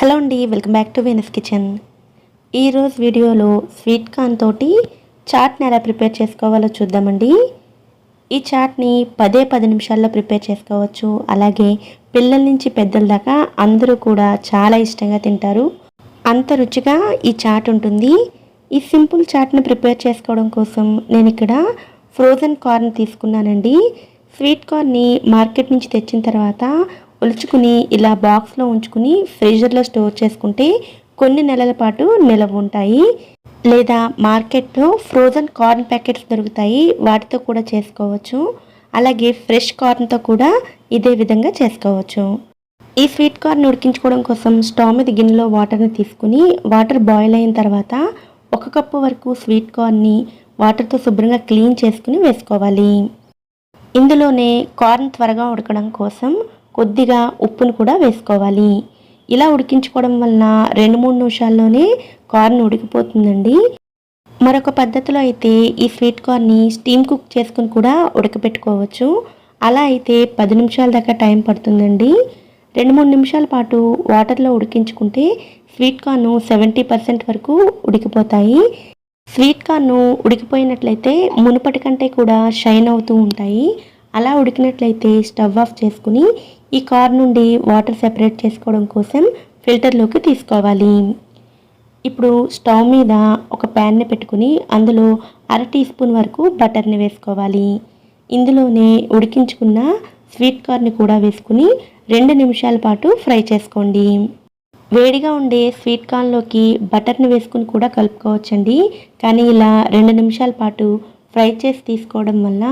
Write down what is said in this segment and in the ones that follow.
Hello అండి welcome back to Venus kitchen. ఈరోజు వీడియోలో స్వీట్ కార్న్ తోటి చాట్ని ఎలా ప్రిపేర్ చేసుకోవాలో చూద్దామండి. ఈ చాట్ని పదే పది నిమిషాల్లో ప్రిపేర్ చేసుకోవచ్చు. అలాగే పిల్లల నుంచి పెద్దల దాకా అందరూ కూడా చాలా ఇష్టంగా తింటారు. అంత రుచిగా ఈ చాట్ ఉంటుంది. ఈ సింపుల్ చాట్ని ప్రిపేర్ చేసుకోవడం కోసం నేను ఇక్కడ ఫ్రోజన్ కార్న్ తీసుకున్నానండి. స్వీట్ కార్న్ని మార్కెట్ నుంచి తెచ్చిన తర్వాత ఒలుచుకుని ఇలా బాక్స్లో ఉంచుకుని ఫ్రీజర్లో స్టోర్ చేసుకుంటే కొన్ని నెలల పాటు నిలవ ఉంటాయి. లేదా మార్కెట్లో ఫ్రోజన్ కార్న్ ప్యాకెట్స్ దొరుకుతాయి వాటితో కూడా చేసుకోవచ్చు. అలాగే ఫ్రెష్ కార్న్తో కూడా ఇదే విధంగా చేసుకోవచ్చు. ఈ స్వీట్ కార్న్ ఉడికించుకోవడం కోసం స్టవ్ మీద గిన్నెలో వాటర్ని తీసుకుని వాటర్ బాయిల్ అయిన తర్వాత ఒక కప్పు వరకు స్వీట్ కార్న్ని వాటర్తో శుభ్రంగా క్లీన్ చేసుకుని వేసుకోవాలి. ఇందులోనే కార్న్ త్వరగా ఉడకడం కోసం కొద్దిగా ఉప్పును కూడా వేసుకోవాలి. ఇలా ఉడికించుకోవడం వలన రెండు మూడు నిమిషాల్లోనే కార్న్ ఉడికిపోతుందండి. మరొక పద్ధతిలో అయితే ఈ స్వీట్ కార్న్ని స్టీమ్ కుక్ చేసుకుని కూడా ఉడకబెట్టుకోవచ్చు అలా అయితే పది నిమిషాల దాకా టైం పడుతుందండి. రెండు మూడు నిమిషాల పాటు వాటర్లో ఉడికించుకుంటే స్వీట్ కార్న్ సెవెంటీ పర్సెంట్ వరకు ఉడికిపోతాయి. స్వీట్ కార్న్ ఉడికిపోయినట్లయితే మునుపటి కంటే కూడా షైన్ అవుతూ ఉంటాయి. అలా ఉడికినట్లయితే స్టవ్ ఆఫ్ చేసుకుని ఈ కార్ నుండి వాటర్ సెపరేట్ చేసుకోవడం కోసం ఫిల్టర్లోకి తీసుకోవాలి. ఇప్పుడు స్టవ్ మీద ఒక ప్యాన్ని పెట్టుకుని అందులో అర టీ స్పూన్ వరకు బటర్ని వేసుకోవాలి. ఇందులోనే ఉడికించుకున్న స్వీట్ కార్న్ని కూడా వేసుకుని రెండు నిమిషాల పాటు ఫ్రై చేసుకోండి. వేడిగా ఉండే స్వీట్ కార్న్లోకి బటర్ని వేసుకుని కూడా కలుపుకోవచ్చండి. కానీ ఇలా రెండు నిమిషాల పాటు ఫ్రై చేసి తీసుకోవడం వల్ల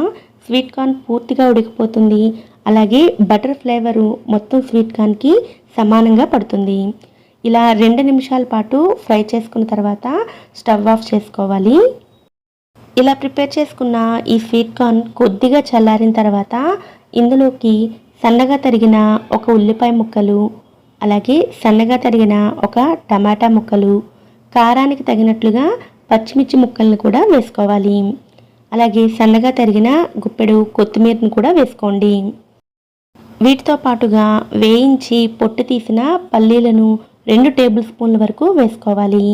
స్వీట్ కార్న్ పూర్తిగా ఉడికిపోతుంది. అలాగే బటర్ ఫ్లేవరు మొత్తం స్వీట్ కార్న్కి సమానంగా పడుతుంది. ఇలా రెండు నిమిషాల పాటు ఫ్రై చేసుకున్న తర్వాత స్టవ్ ఆఫ్ చేసుకోవాలి. ఇలా ప్రిపేర్ చేసుకున్న ఈ స్వీట్ కార్న్ కొద్దిగా చల్లారిన తర్వాత ఇందులోకి సన్నగా తరిగిన ఒక ఉల్లిపాయ ముక్కలు అలాగే సన్నగా తరిగిన ఒక టమాటా ముక్కలు కారానికి తగినట్లుగా పచ్చిమిర్చి ముక్కలను కూడా వేసుకోవాలి. అలాగే సన్నగా తరిగిన గుప్పెడు కొత్తిమీరను కూడా వేసుకోండి. వీటితో పాటుగా వేయించి పొట్టు తీసిన పల్లీలను రెండు టేబుల్ స్పూన్ల వరకు వేసుకోవాలి.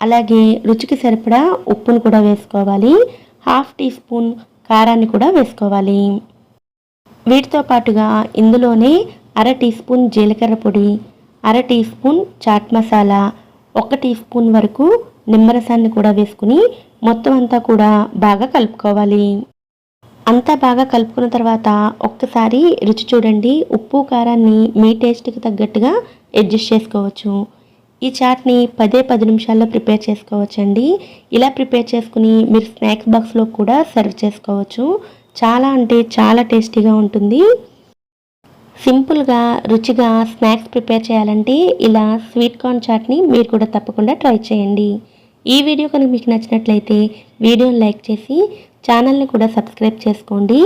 అలాగే రుచికి సరిపడా ఉప్పును కూడా వేసుకోవాలి. హాఫ్ టీ స్పూన్ కారాన్ని కూడా వేసుకోవాలి. వీటితో పాటుగా ఇందులోనే అర టీ స్పూన్ జీలకర్ర పొడి అర టీ స్పూన్ చాట్ మసాలా ఒక టీ స్పూన్ వరకు నిమ్మరసాన్ని కూడా వేసుకుని మొత్తం అంతా కూడా బాగా కలుపుకోవాలి. అంతా బాగా కలుపుకున్న తర్వాత ఒక్కసారి రుచి చూడండి. ఉప్పు కారాన్ని మీ టేస్ట్కి తగ్గట్టుగా అడ్జస్ట్ చేసుకోవచ్చు. ఈ చాట్ని పదే పది నిమిషాల్లో ప్రిపేర్ చేసుకోవచ్చండి. ఇలా ప్రిపేర్ చేసుకుని మీరు స్నాక్స్ బాక్స్లో కూడా సర్వ్ చేసుకోవచ్చు. చాలా అంటే చాలా టేస్టీగా ఉంటుంది. సింపుల్గా రుచిగా స్నాక్స్ ప్రిపేర్ చేయాలంటే ఇలా స్వీట్ కార్న్ చాట్ని మీరు కూడా తప్పకుండా ట్రై చేయండి. ఈ వీడియో కనుక మీకు నచ్చినట్లయితే వీడియోని లైక్ చేసి ఛానల్ని కూడా సబ్స్క్రైబ్ చేసుకోండి.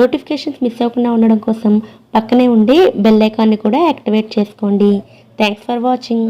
నోటిఫికేషన్స్ మిస్ అవ్వకుండా ఉండడం కోసం పక్కనే ఉండే బెల్ ఐకాన్ని కూడా యాక్టివేట్ చేసుకోండి. Thanks for watching.